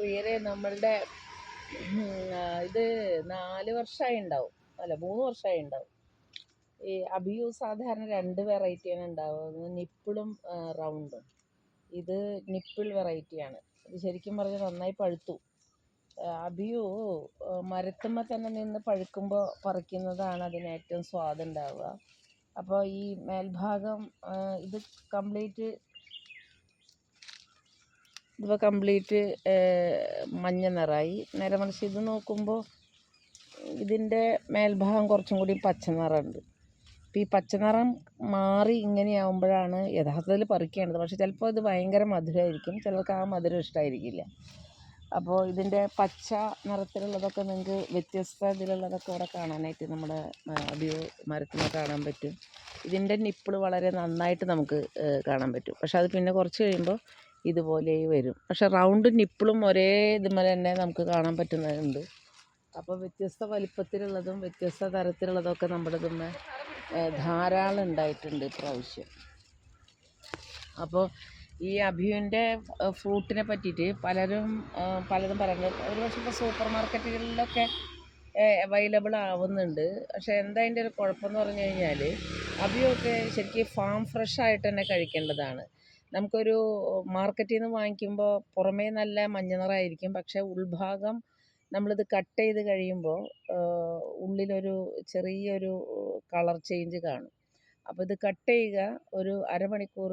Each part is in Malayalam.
പ്രിയരെ നമ്മളുടെ ഇത് നാല് വർഷമായി ഉണ്ടാവും അല്ല മൂന്ന് വർഷമായി ഉണ്ടാവും ഈ അബിയു സാധാരണ രണ്ട് വെറൈറ്റിയാണ് ഉണ്ടാവുക നിപ്പിളും റൗണ്ടും. ഇത് നിപ്പിൾ വെറൈറ്റിയാണ്. ഇത് ശരിക്കും പറഞ്ഞാൽ നന്നായി പഴുത്തു. അഭിയു മരത്തുമ്മ തന്നെ നിന്ന് പഴുക്കുമ്പോൾ പറിക്കുന്നതാണ് അതിന് ഏറ്റവും സ്വാദുണ്ടാവുക അപ്പോൾ ഈ മേൽഭാഗം ഇത് കംപ്ലീറ്റ് ഇതിപ്പോൾ കംപ്ലീറ്റ് മഞ്ഞ നിറമായി നേരെ മറിച്ച് ഇത് നോക്കുമ്പോൾ ഇതിന്റെ മേൽഭാഗം കുറച്ചും കൂടി പച്ച നിറമുണ്ട് അപ്പോൾ ഈ പച്ച നിറം മാറി ഇങ്ങനെയാവുമ്പോഴാണ് യഥാർത്ഥത്തിൽ പറിക്കേണ്ടത്. പക്ഷേ ചിലപ്പോൾ ഇത് ഭയങ്കര മധുരമായിരിക്കും ചിലർക്ക് ആ മധുരം ഇഷ്ടമായിരിക്കില്ല അപ്പോൾ ഇതിന്റെ പച്ച നിറത്തിലുള്ളതൊക്കെ നിങ്ങൾക്ക് വ്യത്യസ്ത ഇതിലുള്ളതൊക്കെ ഇവിടെ കാണാനായിട്ട് നമ്മുടെ അഭിയോ മരത്തിന് കാണാൻ പറ്റും. ഇതിന്റെ നിപ്പിൾ വളരെ നന്നായിട്ട് നമുക്ക് കാണാൻ പറ്റും. പക്ഷേ അത് പിന്നെ കുറച്ച് കഴിയുമ്പോൾ ഇതുപോലെ വരും. പക്ഷെ റൗണ്ട് നിപ്പിളും ഒരേ ഇതുപോലെ തന്നെ നമുക്ക് കാണാൻ പറ്റുന്നുണ്ട് അപ്പോൾ വ്യത്യസ്ത വലിപ്പത്തിലുള്ളതും വ്യത്യസ്ത തരത്തിലുള്ളതൊക്കെ നമ്മുടെ ഇതിന്ന് ധാരാളം ഉണ്ടായിട്ടുണ്ട് ഇപ്രാവശ്യം. അപ്പോൾ ഈ അഭിയുന്റെ ഫ്രൂട്ടിനെ പറ്റിയിട്ട് പലരും പലതും പറയുന്നത് ഒരു പക്ഷേ ഇപ്പോൾ സൂപ്പർ മാർക്കറ്റുകളിലൊക്കെ അവൈലബിൾ ആവുന്നുണ്ട്. പക്ഷേ എന്താ അതിന്റെ ഒരു കുഴപ്പമെന്ന് പറഞ്ഞു കഴിഞ്ഞാൽ അഭിയൊക്കെ ശരിക്കും ഫാം ഫ്രഷ് ആയിട്ട് തന്നെ കഴിക്കേണ്ടതാണ്. നമുക്കൊരു മാർക്കറ്റിൽ നിന്ന് വാങ്ങിക്കുമ്പോൾ പുറമേ നല്ല മഞ്ഞ നിറമായിരിക്കും. പക്ഷേ ഉൾഭാഗം നമ്മളിത് കട്ട് ചെയ്ത് കഴിയുമ്പോൾ ഉള്ളിലൊരു ചെറിയൊരു കളർ ചേഞ്ച് കാണും. അപ്പോൾ ഇത് കട്ട് ചെയ്യുക ഒരു അരമണിക്കൂർ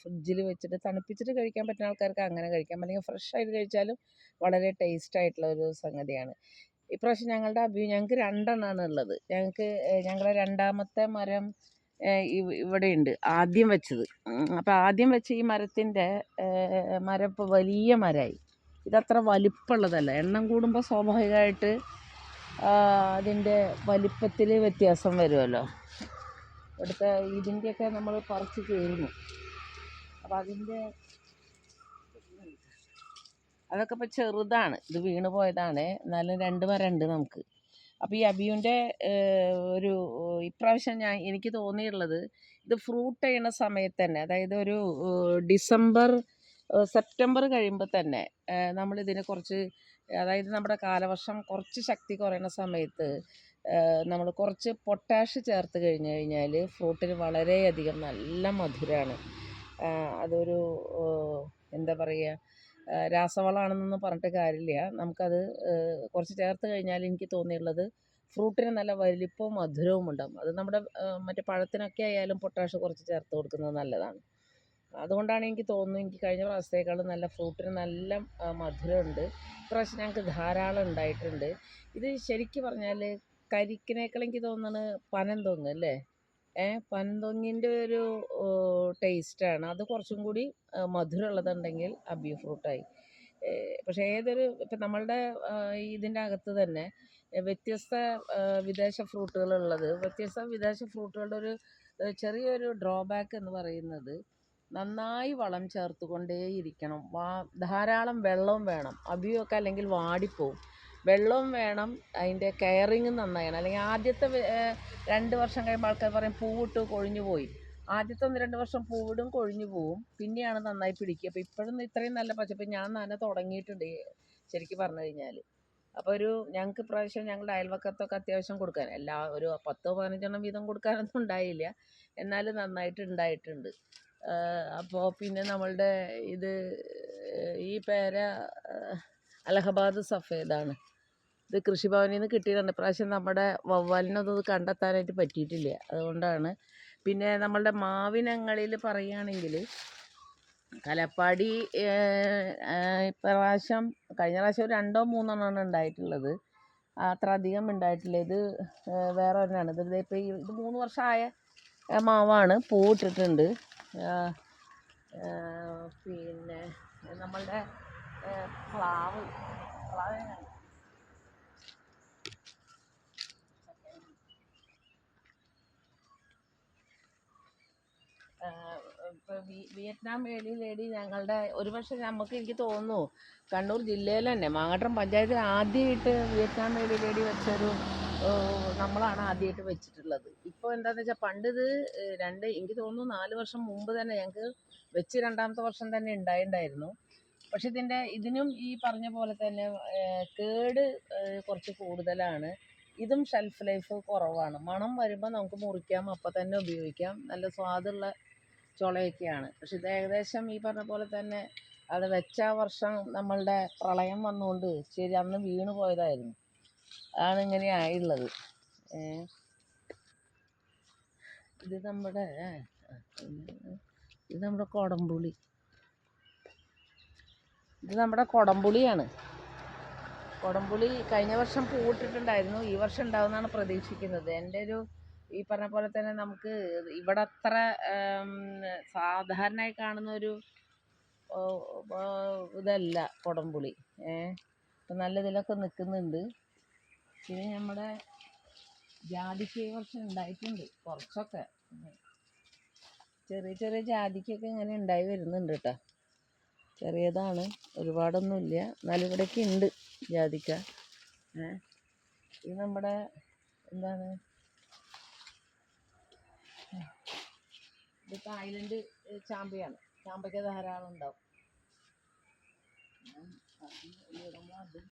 ഫ്രിഡ്ജിൽ വെച്ചിട്ട് തണുപ്പിച്ചിട്ട് കഴിക്കാൻ പറ്റുന്ന ആൾക്കാർക്ക് അങ്ങനെ കഴിക്കാം. അല്ലെങ്കിൽ ഫ്രഷ് ആയിട്ട് കഴിച്ചാലും വളരെ ടേസ്റ്റ് ആയിട്ടുള്ള ഒരു സംഗതിയാണ്. ഇപ്രാവശ്യം ഞങ്ങളുടെ അഭി ഞങ്ങൾക്ക് രണ്ടെണ്ണമാണ് ഉള്ളത്. ഞങ്ങൾക്ക് ഞങ്ങളുടെ രണ്ടാമത്തെ മരം ഇവിടെയുണ്ട്. ആദ്യം വെച്ചത്. അപ്പോൾ ആദ്യം വെച്ച ഈ മരത്തിന്റെ മരം ഇപ്പോൾ വലിയ മരമായി ഇതത്ര വലിപ്പമുള്ളതല്ല എണ്ണം കൂടുമ്പോൾ സ്വാഭാവികമായിട്ട് അതിന്റെ വലിപ്പത്തിൽ വ്യത്യാസം വരുമല്ലോ ഇവിടുത്തെ ഇതിന്റെയൊക്കെ നമ്മൾ പറിച്ച് കയറുന്നു അപ്പോൾ അതിന്റെ അതൊക്കെ ഇപ്പോൾ ചെറുതാണ്. ഇത് വീണ് പോയതാണ്. എന്നാലും രണ്ട് ഉണ്ട് നമുക്ക്. അപ്പോൾ ഈ അബിയുന്റെ ഒരു ഇപ്രാവശ്യം ഞാൻ എനിക്ക് തോന്നിയിട്ടുള്ളത് ഇത് ഫ്രൂട്ട് ചെയ്യുന്ന സമയത്ത് തന്നെ അതായത് ഒരു ഡിസംബർ സെപ്റ്റംബർ കഴിയുമ്പോൾ തന്നെ നമ്മളിതിനെ കുറച്ച് അതായത് നമ്മുടെ കാലവർഷം കുറച്ച് ശക്തി കുറയുന്ന സമയത്ത് നമ്മൾ കുറച്ച് പൊട്ടാഷ് ചേർത്ത് കഴിഞ്ഞ് കഴിഞ്ഞാൽ ഫ്രൂട്ടിന് വളരെയധികം നല്ല മധുരമാണ് അതൊരു എന്താ പറയുക രാസവളമാണെന്നൊന്നും പറഞ്ഞിട്ട് കാര്യമില്ല. നമുക്കത് കുറച്ച് ചേർത്ത് കഴിഞ്ഞാൽ എനിക്ക് തോന്നിയിട്ടുള്ളത് ഫ്രൂട്ടിന് നല്ല വലിപ്പവും മധുരവും ഉണ്ടാകും അത് നമ്മുടെ മറ്റേ പഴത്തിനൊക്കെ ആയാലും പൊട്ടാഷ് കുറച്ച് ചേർത്ത് കൊടുക്കുന്നത് നല്ലതാണ്. അതുകൊണ്ടാണ് എനിക്ക് തോന്നുന്നത് എനിക്ക് കഴിഞ്ഞ പ്രാവശ്യത്തേക്കാളും നല്ല ഫ്രൂട്ടിന് നല്ല മധുരമുണ്ട്. ഇപ്രാവശ്യം ഞങ്ങൾക്ക് ധാരാളം ഉണ്ടായിട്ടുണ്ട്. ഇത് ശരിക്കും പറഞ്ഞാൽ കരിക്കിനേക്കാൾ എനിക്ക് തോന്നുന്നത് തോന്നുന്നു അല്ലേ? പനന്തൊങ്ങിന്റെ ഒരു ടേസ്റ്റാണ് അത് കുറച്ചും കൂടി മധുരമുള്ളതുണ്ടെങ്കിൽ അബി ഫ്രൂട്ടായി പക്ഷേ ഏതൊരു ഇപ്പം നമ്മളുടെ ഇതിന്റെ അകത്ത് തന്നെ വ്യത്യസ്ത വിദേശ ഫ്രൂട്ടുകളുള്ളത് വ്യത്യസ്ത വിദേശ ഫ്രൂട്ടുകളുടെ ഒരു ചെറിയൊരു ഡ്രോബാക്ക് എന്ന് പറയുന്നത് നന്നായി വളം ചേർത്തുകൊണ്ടേയിരിക്കണം. വാ ധാരാളം വെള്ളവും വേണം. അബിയൊക്കെ അല്ലെങ്കിൽ വാടിപ്പോവും. വെള്ളവും വേണം അതിന്റെ കെയറിങ്ങും നന്നാകണം അല്ലെങ്കിൽ ആദ്യത്തെ രണ്ട് വർഷം കഴിയുമ്പോൾ ആൾക്കാർ പറയും പൂവിട്ട് കൊഴിഞ്ഞു പോയി. ആദ്യത്തെ ഒന്ന് രണ്ട് വർഷം പൂവിടും കൊഴിഞ്ഞു പോവും. പിന്നെയാണ് നന്നായി പിടിക്കുക. അപ്പോൾ ഇപ്പോഴും ഇത്രയും നല്ല പച്ചപ്പ് ഞാൻ നന തുടങ്ങിയിട്ടുണ്ട് ശരിക്കും പറഞ്ഞു കഴിഞ്ഞാൽ അപ്പോൾ ഒരു ഞങ്ങൾക്ക് ഇപ്രാവശ്യം ഞങ്ങളുടെ അയൽവക്കത്തൊക്കെ അത്യാവശ്യം കൊടുക്കാൻ എല്ലാ ഒരു പത്തോ പതിനഞ്ചെണ്ണം വീതം കൊടുക്കാനൊന്നും ഉണ്ടായില്ല. എന്നാലും നന്നായിട്ട് ഉണ്ടായിട്ടുണ്ട്. അപ്പോൾ പിന്നെ നമ്മളുടെ ഇത് ഈ പേര അലഹബാദ് സഫേദാണ്. ഇത് കൃഷിഭവനിൽ നിന്ന് കിട്ടിയതാണ്. ഇപ്രാവശ്യം നമ്മുടെ വവ്വാലിനൊന്നും ഇത് കണ്ടെത്താനായിട്ട് പറ്റിയിട്ടില്ല. അതുകൊണ്ടാണ്. പിന്നെ നമ്മളുടെ മാവിനങ്ങളിൽ പറയുകയാണെങ്കിൽ കലപ്പാടി ഇപ്രാവശ്യം കഴിഞ്ഞ പ്രാവശ്യം രണ്ടോ മൂന്നെണ്ണമാണ് ഉണ്ടായിട്ടുള്ളത്. അത്ര അധികം ഉണ്ടായിട്ടില്ല. ഇത് വേറെ ഒരെണ്ണമാണ് ഇത് ഇപ്പോൾ ഇത് മൂന്ന് വർഷമായ മാവാണ്. പൂവിട്ടിട്ടുണ്ട് പിന്നെ നമ്മളുടെ പ്ലാവ്. പ്ലാവ് വിയറ്റ്നാം വേലി ലേഡി ഞങ്ങളുടെ ഒരു പക്ഷേ നമുക്ക് എനിക്ക് തോന്നുന്നു കണ്ണൂർ ജില്ലയിൽ തന്നെ മാങ്ങാട്ടം പഞ്ചായത്തിൽ ആദ്യമായിട്ട് വിയറ്റ്നാം വേലി ലേഡി വെച്ചൊരു നമ്മളാണ് ആദ്യമായിട്ട് വെച്ചിട്ടുള്ളത്. ഇപ്പോൾ എന്താണെന്ന് വെച്ചാൽ പണ്ട് ഇത് രണ്ട് എനിക്ക് തോന്നുന്നു നാല് വർഷം മുമ്പ് തന്നെ ഞങ്ങൾക്ക് വെച്ച് രണ്ടാമത്തെ വർഷം തന്നെ ഉണ്ടായിട്ടുണ്ടായിരുന്നു പക്ഷെ ഇതിന്റെ ഇതിനും ഈ പറഞ്ഞ പോലെ തന്നെ കേട് കുറച്ച് കൂടുതലാണ്. ഇതും ഷെൽഫ് ലൈഫ് കുറവാണ്. മണം വരുമ്പോൾ നമുക്ക് മുറിക്കാം അപ്പം തന്നെ ഉപയോഗിക്കാം. നല്ല സ്വാദുള്ള ചുളയൊക്കെയാണ്. പക്ഷെ ഇത് ഏകദേശം ഈ പറഞ്ഞ പോലെ തന്നെ അത് വെച്ച വർഷം നമ്മളുടെ പ്രളയം വന്നുകൊണ്ട് ശരി അന്ന് വീണ് പോയതായിരുന്നു. അതാണ് ഇങ്ങനെ ആയുള്ളത്. ഇത് നമ്മുടെ ഇത് നമ്മുടെ കൊടംപുളി. ഇത് നമ്മുടെ കൊടംപുളിയാണ്. കൊടംപുളി കഴിഞ്ഞ വർഷം പൂവിട്ടിട്ടുണ്ടായിരുന്നു. ഈ വർഷം ഉണ്ടാവുമെന്നാണ് പ്രതീക്ഷിക്കുന്നത്. എന്റെ ഒരു ഈ പറഞ്ഞ പോലെ തന്നെ നമുക്ക് ഇവിടെ അത്ര സാധാരണയായി കാണുന്ന ഒരു ഓ, ഓ, ഇതല്ല കൊടംപുളി. ഇപ്പം നല്ല ഇതിലൊക്കെ നിൽക്കുന്നുണ്ട് പിന്നെ നമ്മുടെ ജാതിക്ക ഈ ഉണ്ടായിട്ടുണ്ട് കുറച്ചൊക്കെ. ചെറിയ ചെറിയ ജാതിക്കൊക്കെ ഇങ്ങനെ ഉണ്ടായി വരുന്നുണ്ട് കേട്ടോ. ചെറിയതാണ് ഒരുപാടൊന്നുമില്ല. എന്നാലും ഇവിടെയൊക്കെ ഉണ്ട് ജാതിക്ക. ഇത് നമ്മുടെ എന്താണ്? ഇത് തായ്ലൻഡ് ചാമ്പയാണ് ചാമ്പയ്ക്ക ധാരാളം ഉണ്ടാവും